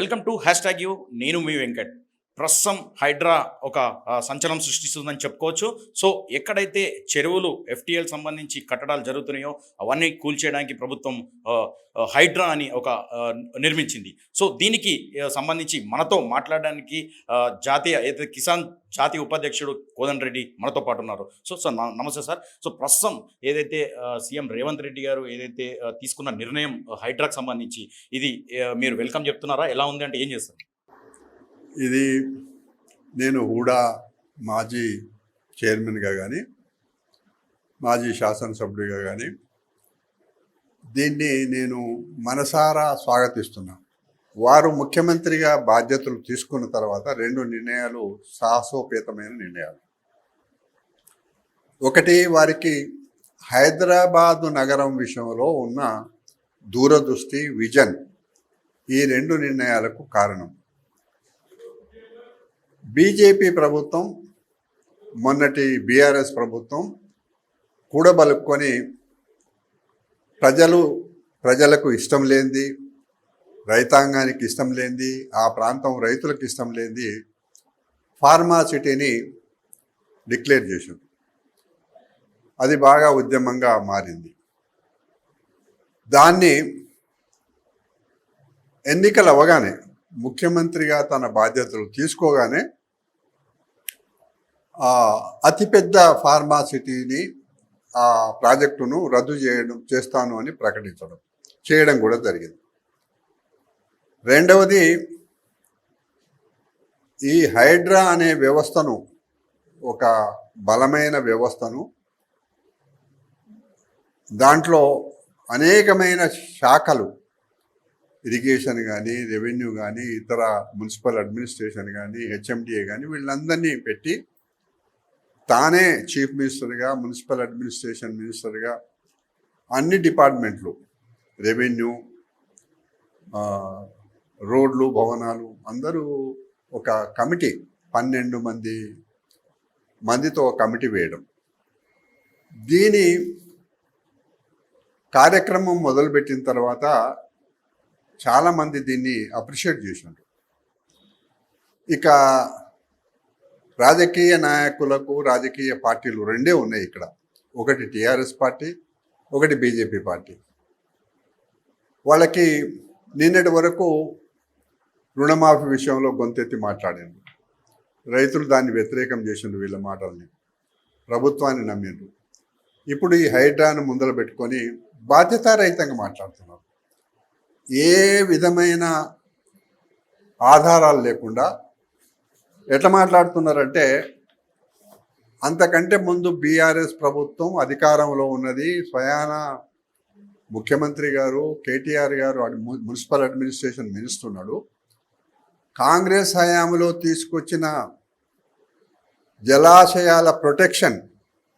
Welcome to hash tag U. నేను మీ వెంకట్. ప్రస్తుతం హైడ్రా ఒక సంచలనం సృష్టిస్తుందని చెప్పుకోవచ్చు. సో ఎక్కడైతే చెరువులు ఎఫ్టీఎల్ సంబంధించి కట్టడాలు జరుగుతున్నాయో అవన్నీ కూల్చేయడానికి ప్రభుత్వం హైడ్రా అని ఒక నిర్మించింది. సో దీనికి సంబంధించి మనతో మాట్లాడడానికి జాతీయ అయితే కిసాన్ జాతీయ ఉపాధ్యక్షుడు కోదన్ రెడ్డి మనతో పాటు ఉన్నారు. సో సార్ నమస్తే సార్. సో ప్రస్తుతం ఏదైతే సీఎం రేవంత్ రెడ్డి గారు ఏదైతే తీసుకున్న నిర్ణయం హైడ్రాకు సంబంధించి ఇది మీరు వెల్కమ్ చెప్తున్నారా? ఎలా ఉంది అంటే ఏం చేస్తారు? ఇది నేను హూడా మాజీ చైర్మన్గా కానీ మాజీ శాసనసభ్యుడిగా కానీ దీన్ని నేను మనసారా స్వాగతిస్తున్నాను వారు ముఖ్యమంత్రిగా బాధ్యతలు తీసుకున్న తర్వాత రెండు నిర్ణయాలు సాహసోపేతమైన నిర్ణయాలు. ఒకటి వారికి హైదరాబాదు నగరం విషయంలో ఉన్న దూరదృష్టి విజన్ ఈ రెండు నిర్ణయాలకు కారణం. బీజేపీ ప్రభుత్వం మొన్నటి బీఆర్ఎస్ ప్రభుత్వం కూడబలుక్కొని ప్రజలు ప్రజలకు ఇష్టం లేనిది రైతాంగానికి ఇష్టం లేనిది ఆ ప్రాంతం రైతులకు ఇష్టం లేనిది ఫార్మా సిటీని డిక్లేర్ చేసింది. అది బాగా ఉద్యమంగా మారింది. దాన్ని ఎన్నికలు అవగానే ముఖ్యమంత్రిగా తన బాధ్యతలు తీసుకోగానే అతిపెద్ద ఫార్మాసిటీని ఆ ప్రాజెక్టును రద్దు చేయడం చేస్తాను అని ప్రకటించడం చేయడం కూడా జరిగింది. రెండవది ఈ హైడ్రా అనే వ్యవస్థను ఒక బలమైన వ్యవస్థను దాంట్లో అనేకమైన శాఖలు ఇరిగేషన్ కానీ రెవెన్యూ కానీ ఇతర మున్సిపల్ అడ్మినిస్ట్రేషన్ కానీ హెచ్ఎండిఏ కానీ వీళ్ళందరినీ పెట్టి తానే చీఫ్ మినిస్టర్గా మున్సిపల్ అడ్మినిస్ట్రేషన్ మినిస్టర్గా అన్ని డిపార్ట్మెంట్లు రెవెన్యూ రోడ్లు భవనాలు అందరూ ఒక కమిటీ పన్నెండు మంది మందితో కమిటీ వేయడం. దీని కార్యక్రమం మొదలుపెట్టిన తర్వాత చాలామంది దీన్ని అప్రిషియేట్ చేసినారు. ఇక రాజకీయ నాయకులకు రాజకీయ పార్టీలు రెండే ఉన్నాయి ఇక్కడ. ఒకటి టీఆర్ఎస్ పార్టీ ఒకటి బీజేపీ పార్టీ. వాళ్ళకి నిన్నటి వరకు రుణమాఫీ విషయంలో గొంతెత్తి మాట్లాడారు రైతులు దాన్ని వ్యతిరేకం చేసిండ్రు వీళ్ళ మాటల్ని. ప్రభుత్వాన్ని నమ్మిండ్రు. ఇప్పుడు ఈ హైడ్రాను ముందర పెట్టుకొని బాధ్యతారహితంగా మాట్లాడుతున్నారు. ఏ విధమైన ఆధారాలు లేకుండా ఎట్లా మాట్లాడుతున్నారంటే అంతకంటే ముందు బీఆర్ఎస్ ప్రభుత్వం అధికారంలో ఉన్నది. స్వయాన ముఖ్యమంత్రి గారు కేటీఆర్ గారు మున్సిపల్ అడ్మినిస్ట్రేషన్ మినిస్టర్ ఉన్నాడు కాంగ్రెస్ హయాంలో తీసుకొచ్చిన జలాశయాల ప్రొటెక్షన్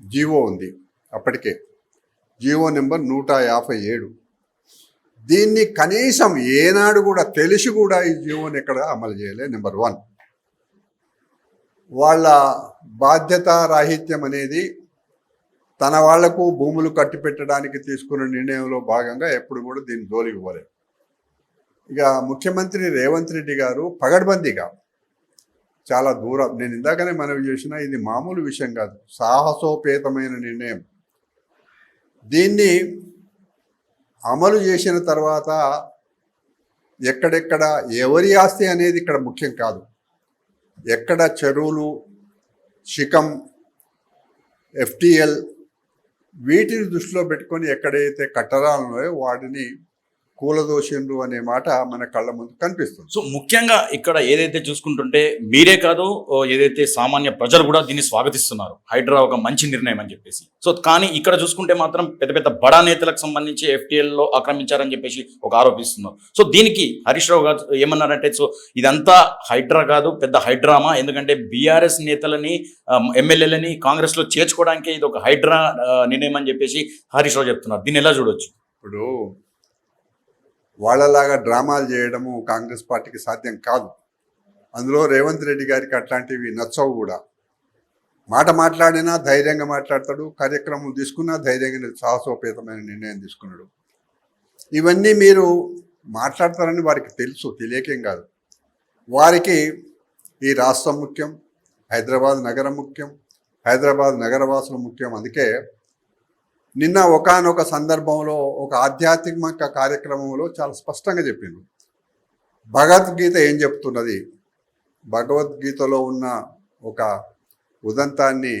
జీవో ఉంది అప్పటికే. జీవో నెంబర్ నూట యాభై ఏడు. దీన్ని కనీసం ఏనాడు కూడా తెలిసి కూడా ఈ జీవోని ఎక్కడ అమలు చేయలే నెంబర్ వన్. వాళ్ళ బాధ్యత రాహిత్యం అనేది తన వాళ్ళకు భూములు కట్టిపెట్టడానికి తీసుకున్న నిర్ణయంలో భాగంగా ఎప్పుడు కూడా దీన్ని జోలికి పోలేదు ఇక ముఖ్యమంత్రి రేవంత్ రెడ్డి గారు పగడ్బందీగా చాలా దూరం నేను ఇందాకనే మనవి చేసిన ఇది మామూలు విషయం కాదు సాహసోపేతమైన నిర్ణయం. దీన్ని అమలు చేసిన తర్వాత ఎక్కడెక్కడ ఎవరి ఆస్తి అనేది ఇక్కడ ముఖ్యం కాదు. ఎక్కడ చెరువులు శిఖం ఎఫ్టిఎల్ వీటిని దృష్టిలో పెట్టుకొని ఎక్కడైతే కట్టడాలు ఉన్నాయో వాటిని కూలదోషిండ్రు అనే మాట మన కళ్ళ ముందు కనిపిస్తుంది. సో ముఖ్యంగా ఇక్కడ ఏదైతే చూసుకుంటుంటే మీరే కాదు ఏదైతే సామాన్య ప్రజలు కూడా దీన్ని స్వాగతిస్తున్నారు. హైడ్రా ఒక మంచి నిర్ణయం అని చెప్పేసి. సో కానీ ఇక్కడ చూసుకుంటే మాత్రం పెద్ద పెద్ద బడా నేతలకు సంబంధించి FTL లో ఆక్రమించారని చెప్పేసి ఒక ఆరోపిస్తున్నారు. సో దీనికి హరీష్ రావు గారు ఏమన్నారంటే సో ఇదంతా హైడ్రా కాదు పెద్ద హైడ్రామా? ఎందుకంటే బీఆర్ఎస్ నేతలని ఎమ్మెల్యేలని కాంగ్రెస్లో చేర్చుకోవడానికి ఇది ఒక హైడ్రా నిర్ణయం అని చెప్పేసి హరీష్ రావు చెప్తున్నారు. దీన్ని ఎలా చూడొచ్చు? ఇప్పుడు వాళ్ళలాగా డ్రామాలు చేయడము కాంగ్రెస్ పార్టీకి సాధ్యం కాదు. అందులో రేవంత్ రెడ్డి గారికి అట్లాంటివి నచ్చవు కూడా. మాట మాట్లాడినా ధైర్యంగా మాట్లాడతాడు కార్యక్రమం తీసుకున్నా ధైర్యంగా సాహసోపేతమైన నిర్ణయం తీసుకున్నాడు. ఇవన్నీ మీరు మాట్లాడతారని వారికి తెలుసు తెలియకేం కాదు. వారికి ఈ రాష్ట్రం ముఖ్యం హైదరాబాద్ నగరం ముఖ్యం హైదరాబాద్ నగరవాసులు ముఖ్యం. అందుకే నిన్న ఒకానొక సందర్భంలో ఒక ఆధ్యాత్మిక కార్యక్రమంలో చాలా స్పష్టంగా చెప్పిండు. భగవద్గీత ఏం చెప్తున్నది? భగవద్గీతలో ఉన్న ఒక ఉదంతాన్ని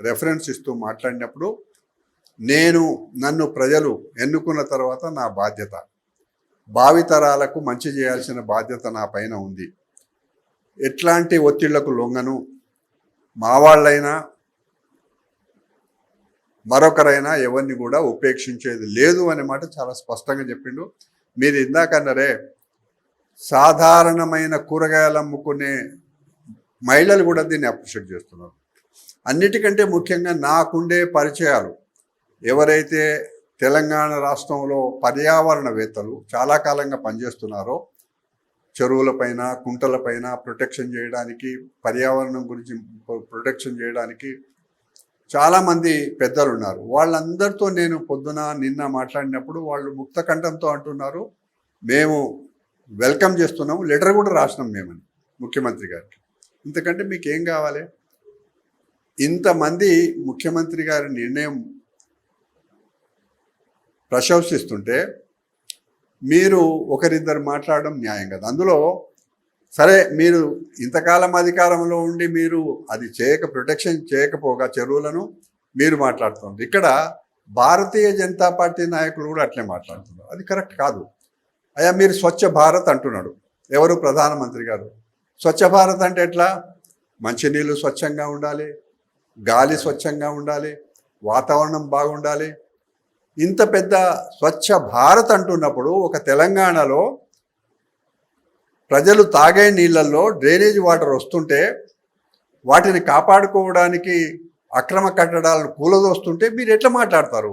రెఫరెన్స్ ఇస్తూ మాట్లాడినప్పుడు నేను నన్ను ప్రజలు ఎన్నుకున్న తర్వాత నా బాధ్యత. భావితరాలకు మంచి చేయాల్సిన బాధ్యత నా పైన ఉంది. ఎట్లాంటి ఒత్తిళ్ళకు లొంగను? మా వాళ్ళైనా మరొకరైనా ఎవరిని కూడా ఉపేక్షించేది లేదు అనే మాట చాలా స్పష్టంగా చెప్పిండు. మీరు ఇందాకన్నారే సాధారణమైన కూరగాయలు అమ్ముకునే మహిళలు కూడా దీన్ని అప్రిషియేట్ చేస్తున్నారు. అన్నిటికంటే ముఖ్యంగా నాకుండే పరిచయాలు ఎవరైతే తెలంగాణ రాష్ట్రంలో పర్యావరణవేత్తలు చాలా కాలంగా పనిచేస్తున్నారో చెరువులపైన కుంటలపైన ప్రొటెక్షన్ చేయడానికి పర్యావరణం గురించి ప్రొటెక్షన్ చేయడానికి చాలామంది పెద్దలు ఉన్నారు వాళ్ళందరితో నేను పొద్దున నిన్న మాట్లాడినప్పుడు వాళ్ళు ముక్త కంఠంతో అంటున్నారు మేము వెల్కమ్ చేస్తున్నాము లెటర్ కూడా రాసినాం మేమని ముఖ్యమంత్రి గారికి. ఇంతకంటే మీకు ఏం కావాలి? ఇంతమంది ముఖ్యమంత్రి గారి నిర్ణయం ప్రశంసిస్తుంటే మీరు ఒకరిద్దరు మాట్లాడడం న్యాయం కదా. అందులో సరే మీరు ఇంతకాలం అధికారంలో ఉండి మీరు అది చేయక ప్రొటెక్షన్ చేయకపోగా చెరువులను మీరు మాట్లాడుతున్నారు. ఇక్కడ భారతీయ జనతా పార్టీ నాయకులు కూడా అట్లే మాట్లాడుతున్నారు. అది కరెక్ట్ కాదు. అయ్యా మీరు స్వచ్ఛ భారత్ అంటున్నాడు. ఎవరు? ప్రధానమంత్రి గారు. స్వచ్ఛ భారత్ అంటే ఎట్లా? మంచినీళ్ళు స్వచ్ఛంగా ఉండాలి గాలి స్వచ్ఛంగా ఉండాలి వాతావరణం బాగుండాలి. ఇంత పెద్ద స్వచ్ఛ భారత్ అంటున్నప్పుడు ఒక తెలంగాణలో ప్రజలు తాగే నీళ్ళల్లో డ్రైనేజ్ వాటర్ వస్తుంటే వాటిని కాపాడుకోవడానికి అక్రమ కట్టడాలను కూలదోస్తుంటే మీరు ఎట్లా మాట్లాడతారు?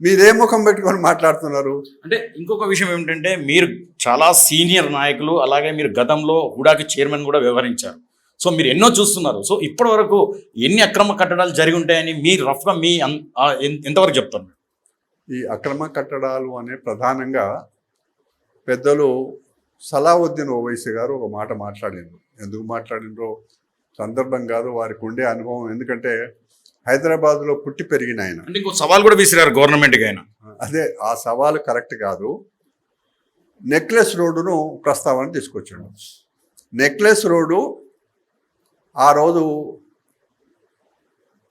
మీరే ముఖం పెట్టుకొని మాట్లాడుతున్నారు. అంటే ఇంకొక విషయం ఏమిటంటే మీరు చాలా సీనియర్ నాయకులు అలాగే మీరు గతంలో హుడాకి చైర్మన్ కూడా వ్యవహరించారు. సో మీరు ఎన్నో చూస్తున్నారు. సో ఇప్పటి వరకు ఎన్ని అక్రమ కట్టడాలు జరిగి ఉంటాయని మీరు రఫ్గా మీ ఎంతవరకు చెప్తారు మీరు? ఈ అక్రమ కట్టడాలు అనే ప్రధానంగా పెద్దలు సలావుద్దీన్ ఓవైసీ గారు ఒక మాట మాట్లాడిండ్రు. ఎందుకు మాట్లాడిండ్రో? సందర్భం కాదు వారికి ఉండే అనుభవం. ఎందుకంటే హైదరాబాద్లో పుట్టి పెరిగిన ఆయన. అంటే ఇంకో సవాల్ కూడా విసిరారు గవర్నమెంట్కి అయినా అదే ఆ సవాలు కరెక్ట్ కాదు. నెక్లెస్ రోడ్డును ప్రస్తావన తీసుకొచ్చాడు. నెక్లెస్ రోడ్డు ఆ రోజు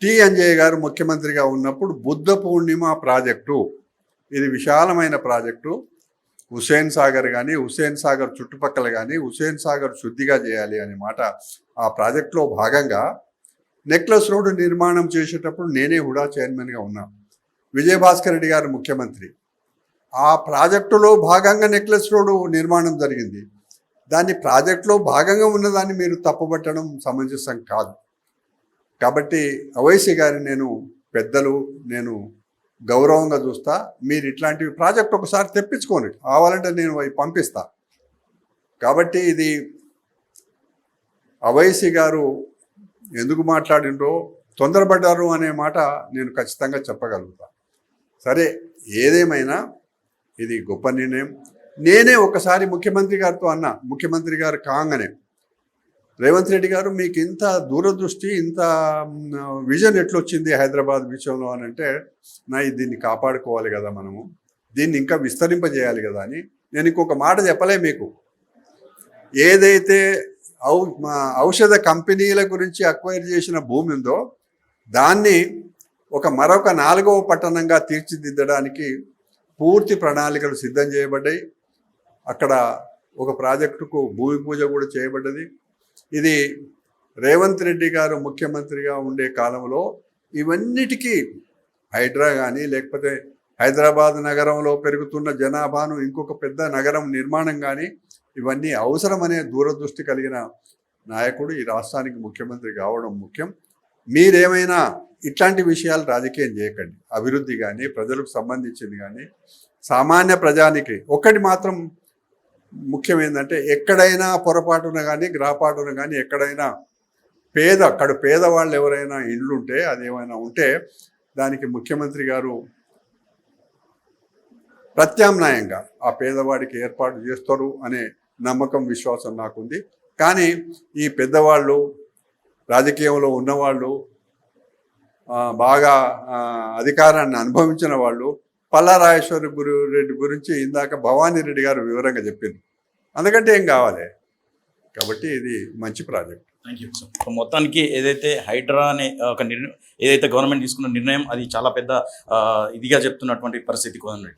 టి అంజయ్య గారు ముఖ్యమంత్రిగా ఉన్నప్పుడు బుద్ధ పూర్ణిమ ప్రాజెక్టు. ఇది విశాలమైన ప్రాజెక్టు. హుసేన్ సాగర్ కానీ హుసేన్ సాగర్ చుట్టుపక్కల కానీ హుసేన్ సాగర్ శుద్ధిగా చేయాలి అనే మాట ఆ ప్రాజెక్టులో భాగంగా నెక్లెస్ రోడ్డు నిర్మాణం చేసేటప్పుడు నేనే హుడా చైర్మన్గా ఉన్నా. విజయభాస్కర్ రెడ్డి గారు ముఖ్యమంత్రి. ఆ ప్రాజెక్టులో భాగంగా నెక్లెస్ రోడ్డు నిర్మాణం జరిగింది. దాన్ని ప్రాజెక్టులో భాగంగా ఉన్నదాన్ని మీరు తప్పుపట్టడం సమంజసం కాదు. కాబట్టి అవైసీ గారిని నేను పెద్దలు నేను గౌరవంగా చూస్తా మీరు ఇట్లాంటివి ప్రాజెక్ట్ ఒకసారి తెప్పించుకోండి. కావాలంటే నేను అవి పంపిస్తా. కాబట్టి ఇది అవైసీ గారు ఎందుకు మాట్లాడిండ్రో తొందరపడ్డారు అనే మాట నేను ఖచ్చితంగా చెప్పగలుగుతా. సరే ఏదేమైనా ఇది గొప్ప నిర్ణయం. నేనే ఒకసారి ముఖ్యమంత్రి గారితో అన్నా. ముఖ్యమంత్రి గారు కాంగనే రేవంత్ రెడ్డి గారు మీకు ఇంత దూరదృష్టి ఇంత విజన్ ఎట్లొచ్చింది హైదరాబాద్ విషయంలో అని అంటే నా దీన్ని కాపాడుకోవాలి కదా మనము దీన్ని ఇంకా విస్తరింపజేయాలి కదా అని నేను ఇంకొక మాట చెప్పలే మీకు. ఏదైతే ఔ ఔషధ కంపెనీల గురించి అక్వైర్ చేసిన భూమి ఉందో దాన్ని ఒక మరొక నాలుగవ పట్టణంగా తీర్చిదిద్దడానికి పూర్తి ప్రణాళికలు సిద్ధం చేయబడ్డాయి. అక్కడ ఒక ప్రాజెక్టుకు భూమి పూజ కూడా చేయబడ్డది. ఇది రేవంత్ రెడ్డి గారు ముఖ్యమంత్రిగా ఉండే కాలంలో ఇవన్నిటికీ హైడ్రా కానీ లేకపోతే హైదరాబాద్ నగరంలో పెరుగుతున్న జనాభాను ఇంకొక పెద్ద నగరం నిర్మాణం కానీ ఇవన్నీ అవసరమనే దూరదృష్టి కలిగిన నాయకుడు ఈ రాష్ట్రానికి ముఖ్యమంత్రి కావడం ముఖ్యం. మీరేమైనా ఇట్లాంటి విషయాలు రాజకీయం చేయకండి. అభివృద్ధి కానీ ప్రజలకు సంబంధించింది కానీ సామాన్య ప్రజానికి ఒక్కటి మాత్రం ముఖ్యం ఏంటంటే ఎక్కడైనా పొరపాటున కానీ గ్రహపాటున కానీ ఎక్కడైనా పేద అక్కడ పేదవాళ్ళు ఎవరైనా ఇళ్ళుంటే ఉంటే అది ఏమైనా ఉంటే దానికి ముఖ్యమంత్రి గారు ప్రత్యామ్నాయంగా ఆ పేదవాడికి ఏర్పాటు చేస్తారు అనే నమ్మకం విశ్వాసం నాకుంది. కానీ ఈ పెద్దవాళ్ళు రాజకీయంలో ఉన్నవాళ్ళు బాగా అధికారాన్ని అనుభవించిన వాళ్ళు పల్లారాయేశ్వరి గురు రెడ్డి గురించి ఇందాక భవానీ రెడ్డి గారు వివరంగా చెప్పింది. అందుకంటే ఏం కావాలి? కాబట్టి ఇది మంచి ప్రాజెక్ట్. థ్యాంక్ యూ సార్ మొత్తానికి ఏదైతే హైడ్రా అనే ఒక నిర్ణయం ఏదైతే గవర్నమెంట్ తీసుకున్న నిర్ణయం అది చాలా పెద్ద ఇదిగా చెప్తున్నటువంటి పరిస్థితి కోదండి